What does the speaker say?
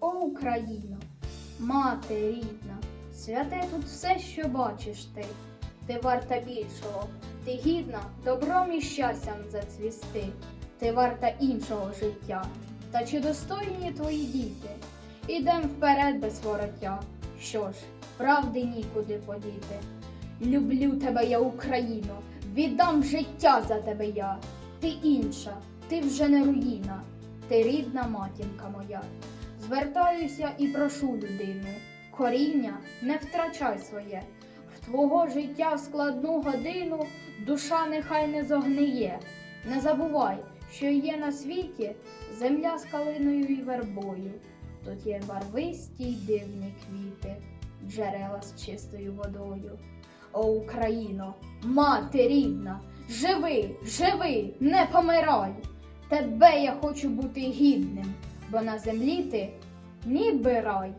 О Україно, мати рідна, святе тут все, що бачиш ти. Ти варта більшого, ти гідна добром і щастям зацвісти. Ти варта іншого життя. Та чи достойні твої діти? Ідем вперед без вороття. Що ж, правди нікуди подіти. Люблю тебе, я Україно, віддам життя за тебе я. Ти інша, ти вже не руїна, ти рідна матінка моя. Звертаюся і прошу людину, коріння не втрачай своє. В твого життя в складну годину душа нехай не зогниє. Не забувай, що є на світі земля з калиною і вербою. Тут є барвисті й дивні квіти, джерела з чистою водою. О, Україно, мати рідна, живи, живи, не помирай. Тебе я хочу бути гідним, бо на землі ти ніби рай.